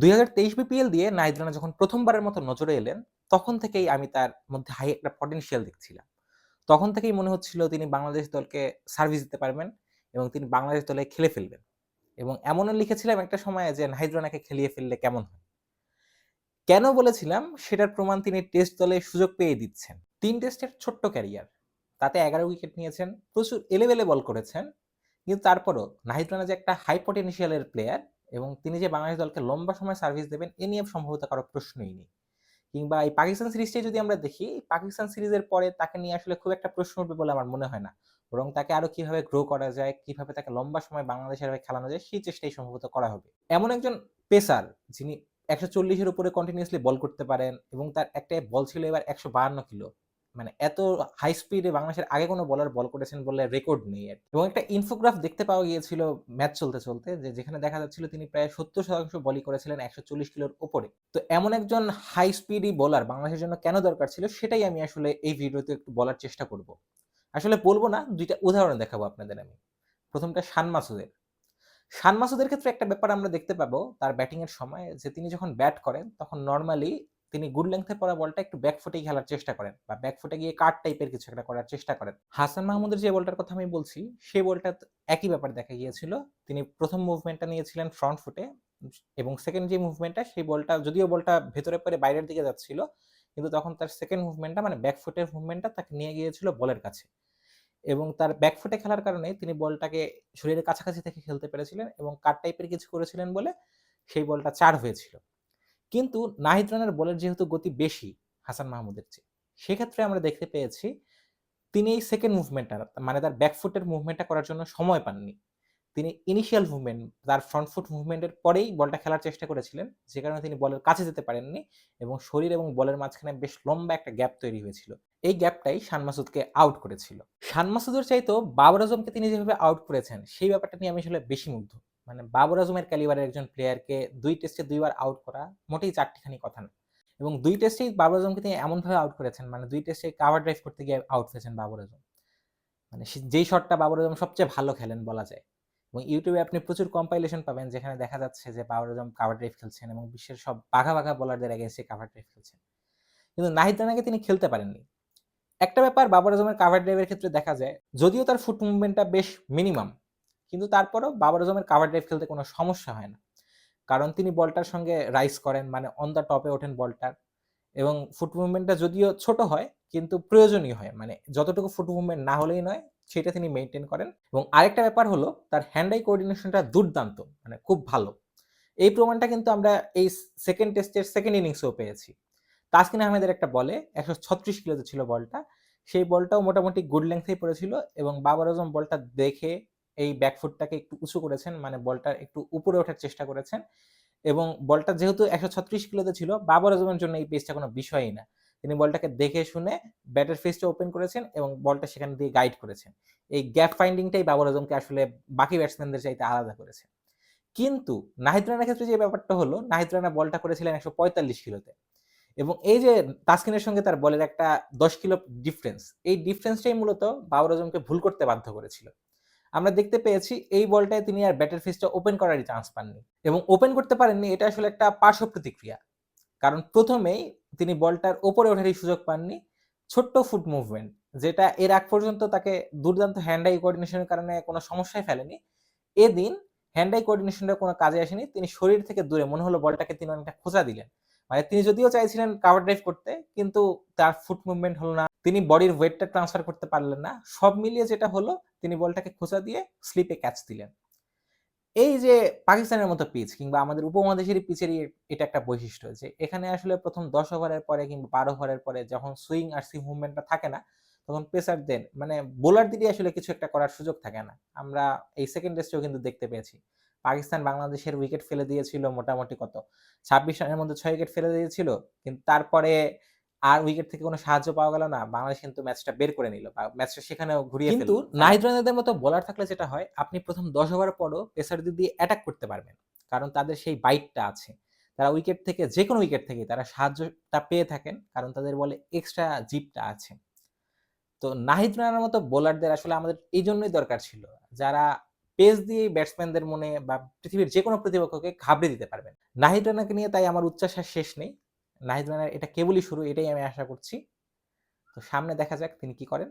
দুই হাজার তেইশ বিপিএল দিয়ে নাহিদ রানা যখন প্রথমবারের মতো নজরে এলেন, তখন থেকেই আমি তার মধ্যে হাই একটা পটেনশিয়াল দেখছিলাম। তখন থেকেই মনে হচ্ছিল তিনি বাংলাদেশ দলকে সার্ভিস দিতে পারবেন এবং তিনি বাংলাদেশ দলে খেলে ফেলবেন। এবং এমনও লিখেছিলাম একটা সময়ে যে নাহিদ রানাকে খেলিয়ে ফেললে কেমন হয়। কেন বলেছিলাম? সেটার প্রমাণ তিনি টেস্ট দলে সুযোগ পেয়ে দিচ্ছেন। তিন টেস্টের ছোট্ট ক্যারিয়ার তাতে এগারো উইকেট নিয়েছেন, প্রচুর এলেবেলে বল করেছেন। কিন্তু তারপরও নাহিদ রানা যে একটা হাই পটেনশিয়ালের প্লেয়ার এবং তিনি যে বাংলাদেশ দলকে লম্বা সময় সার্ভিস দেবেন, এ নিয়ে সম্ভবত কারও প্রশ্নই নেই। কিংবা এই পাকিস্তান সিরিজটাই যদি আমরা দেখি, পাকিস্তান সিরিজের পরে তাকে নিয়ে আসলে খুব একটা প্রশ্ন উঠবে বলে আমার মনে হয় না। বরং তাকে আরও কীভাবে গ্রো করা যায়, কীভাবে তাকে লম্বা সময় বাংলাদেশের হয়ে খেলানো যায়, সেই চেষ্টাই সম্ভবত করা হবে। এমন একজন পেসার যিনি একশো চল্লিশের উপরে কন্টিনিউসলি বল করতে পারেন এবং তার একটা বল ছিল এবার একশো বাহান্ন কিলো। মানে এত হাই স্পিডে বাংলাদেশের আগে কোনো বলার বল করেছেন বলে রেকর্ড নেই এর এবং একটা ইনফোগ্রাফ দেখতে পাওয়া গিয়েছিল ম্যাচ চলতে চলতে, যে যেখানে দেখা যাচ্ছিল তিনি প্রায় সত্তর শতাংশ বলই করেছিলেন একশো চল্লিশ কিলোর উপরে। তো এমন একজন হাই স্পিডি বোলার বাংলাদেশের জন্য কেন দরকার ছিল সেটাই আমি আসলে এই ভিডিওতে একটু বলার চেষ্টা করব। আসলে বলব না, দুইটা উদাহরণ দেখাবো আপনাদের আমি। প্রথমটা শান মাসুদের। শান মাসুদের ক্ষেত্রে একটা ব্যাপার আমরা দেখতে পাবো, তার ব্যাটিংয়ের সময় যে তিনি যখন ব্যাট করেন, তখন নর্মালি তিনি গুড লেন্থে পড়া বলটা একটু ব্যাকফুটে খেলার চেষ্টা করেন বা ব্যাকফুটে গিয়ে কাট টাইপের কিছু একটা করার চেষ্টা করেন। হাসান মাহমুদের যে বলটার কথা আমি বলছি সেই বলটা একই ব্যাপার দেখা গিয়েছিল। তিনি প্রথম মুভমেন্টটা নিয়েছিলেন ফ্রন্ট ফুটে এবং সেকেন্ড যে মুভমেন্টটা সেই বলটা, যদিও বলটা ভেতরে পরে বাইরের দিকে যাচ্ছিল, কিন্তু তখন তার সেকেন্ড মুভমেন্টটা মানে ব্যাকফুটের মুভমেন্টটা তাকে নিয়ে গিয়েছিল বলের কাছে। এবং তার ব্যাকফুটে খেলার কারণে তিনি বলটাকে শরীরের কাছাকাছি থেকে খেলতে পেরেছিলেন এবং কাট টাইপের কিছু করেছিলেন বলে সেই বলটা চার হয়েছিল। কিন্তু নাহিদ রানার বলের যেহেতু গতি বেশি হাসান মাহমুদের চেয়ে, সেক্ষেত্রে আমরা দেখতে পেয়েছি তিনি এই সেকেন্ড মুভমেন্টটা মানে তার ব্যাকফুটের মুভমেন্টটা করার জন্য সময় পাননি। তিনি ইনিশিয়াল মুভমেন্ট তার ফ্রন্ট ফুট মুভমেন্টের পরেই বলটা খেলার চেষ্টা করেছিলেন, যে কারণে তিনি বলের কাছে যেতে পারেননি এবং শরীর এবং বলের মাঝখানে বেশ লম্বা একটা গ্যাপ তৈরি হয়েছিল। এই গ্যাপটাই শান মাসুদকে আউট করেছিল। শান মাসুদের চাইতো বাবর আজমকে তিনি যেভাবে আউট করেছেন, সেই ব্যাপারটা নিয়ে আমি আসলে বেশি মুগ্ধ। মানে বাবর আজমের ক্যালিবারের একজন প্লেয়ারকে দুই টেস্টে দুইবার আউট করা মোটেই চারটিখানি কথা না। এবং দুই টেস্টেই বাবর আজমকে তিনি এমনভাবে আউট করেছেন মানে দুই টেস্টে কাভার ড্রাইভ করতে গিয়ে আউট হয়েছেন বাবর আজম। মানে যেই শটটা বাবর আজম সবচেয়ে ভালো খেলেন বলা যায়। এবং ইউটিউবে আপনি প্রচুর কম্পাইলেশন পাবেন যেখানে দেখা যাচ্ছে যে বাবর আজম কাভার ড্রাইভ খেলছেন এবং বিশ্বের সব বাঘা বাঘা বলারদের এগেন্সে কাভার ড্রাইভ খেলছেন। কিন্তু নাহিদ রানাকে তিনি খেলতে পারেননি। একটা ব্যাপার বাবর আজমের কাভার ড্রাইভের ক্ষেত্রে দেখা যায়, যদিও তার ফুট মুভমেন্টটা বেশ মিনিমাম কিন্তু তারপরেও বাবর আজমের কাভার ড্রাইভ খেলতে কোনো সমস্যা হয় না। কারণ তিনি বলটার সঙ্গে রাইস করেন মানে অন দ্য টপে ওঠেন বলটার এবং ফুট মুভমেন্টটা যদিও ছোট হয়, কিন্তু প্রয়োজনীয় হয়। মানে যতটুকু ফুট মুভমেন্ট না হলেই নয়, সেটা তিনি মেনটেন করেন। এবং আরেকটা ব্যাপার হলো, তার হ্যান্ড আই কোঅর্ডিনেশনটা দুর্দান্ত মানে খুব ভালো। এই প্রমাণটা কিন্তু আমরা এই সেকেন্ড টেস্টের সেকেন্ড ইনিংসেও পেয়েছি। তাসকিন আহমেদের একটা বলে, একশো ছত্রিশ কিলোতে ছিল বলটা। সেই বলটাও মোটামুটি গুড লেন্থেই পড়েছিল এবং বাবর আজম বলটা দেখে এই ব্যাকফুটটাকে একটু উঁচু করেছেন মানে বলটা একটু উপরে ওঠার চেষ্টা করেছেন। এবং বলটা যেহেতু একশো ছত্রিশ কিলোতে ছিল, বাবর আজমের জন্য এই পেসটা কোনো বিষয়ই না। তিনি বলটাকে দেখে শুনে ব্যাটের ফেসটা ওপেন করেছেন এবং বলটা সেখানে দিয়ে গাইড করেছেন। এই গ্যাপ ফাইন্ডিংটাই বাবর আজমকে আসলে বাকি ব্যাটসম্যানদের চাইতে আলাদা করেছে। কিন্তু নাহিদ রানার ক্ষেত্রে যে ব্যাপারটা হলো, নাহিদ রানা বলটা করেছিলেন একশো পঁয়তাল্লিশ কিলোতে। এবং এই যে তাসকিনের সঙ্গে তার বলের একটা দশ কিলো ডিফারেন্স এই ডিফারেন্সটাই মূলত বাবর আজমকে ভুল করতে বাধ্য করেছিল। আমরা দেখতে পেয়েছি এই বলটায় তিনি আর ব্যাটের ফেসটা ওপেন করারই চান্স পাননি এবং ওপেন করতে পারেননি, এটা আসলে একটা পার্শ্ব প্রতিক্রিয়া কারণ প্রথমেই তিনি বলটার ওপরে ওঠারই সুযোগ পাননি, ছোট্ট ফুট মুভমেন্ট যেটা এর আগ পর্যন্ত তাকে দুর্দান্ত হ্যান্ড আই কোঅর্ডিনেশনের কারণে কোনো সমস্যায় ফেলেনি। এদিন হ্যান্ড আই কোঅর্ডিনেশনটা কোনো কাজে আসেনি, তিনি শরীর থেকে দূরে, মনে হলো বলটাকে তিনি অনেকটা খোঁজা দিলেন। মানে তিনি যদিও চাইছিলেন কাভার ড্রাইভ করতে, কিন্তু তার ফুট মুভমেন্ট হলো না তিনি বডির ওয়েটটা ট্রান্সফার করতে পারলেন না। সব মিলিয়ে যেটা হলো, তিনি বলটাকে খোঁচা দিয়ে স্লিপে ক্যাচ দিলেন। এই যে পাকিস্তানের মতো পিচ কিংবা আমাদের উপমহাদেশের পিচেরই এটা একটা বৈশিষ্ট্য যে, এখানে আসলে প্রথম দশ ওভারের পরে কিংবা বারো ওভারের পরে যখন সুইং আর সি মুভমেন্টটা থাকে না, তখন পেসারদের মানে বোলার দিদি আসলে কিছু একটা করার সুযোগ থাকে না। আমরা এই সেকেন্ড টেস্টেও কিন্তু দেখতে পেয়েছি। পাকিস্তান বাংলাদেশের উইকেট ফেলে দিয়েছিল মোটামুটি কত? ছাব্বিশ রানের মধ্যে ছয় উইকেট ফেলে দিয়েছিল, কিন্তু তারপরে আর উইকেট থেকে কোনো সাহায্য পাওয়া গেল না। বাংলাদেশ কিন্তু ম্যাচটা বের করে নিল ম্যাচটা সেখানেও ঘুরিয়ে কিন্তু নাহিদ রানাদের মতো বোলার থাকলে যেটা হয় আপনি প্রথম দশ ওভার পরও পেসার দিয়ে অ্যাটাক করতে পারবেন। কারণ তাদের সেই বাইটটা আছে। তারা উইকেট থেকে যে কোনো উইকেট থেকে তারা সাহায্যটা পেয়ে থাকেন কারণ তাদের বলে এক্সট্রা জিপটা আছে। তো নাহিদ রানার মতো বোলারদের আসলে আমাদের এই জন্যই দরকার ছিল যারা পেস দিয়ে ব্যাটসম্যানদের মনে বা পৃথিবীর যে কোনো প্রতিপক্ষকে ঘাবড়ে দিতে পারবেন। নাহিদ রানাকে নিয়ে তাই আমার উচ্চাশ্বাস শেষ নেই। নাহিদ রানার এটা কেবলই শুরু, এটাই আমি আশা করছি। তো সামনে দেখা যাক তিনি কি করেন।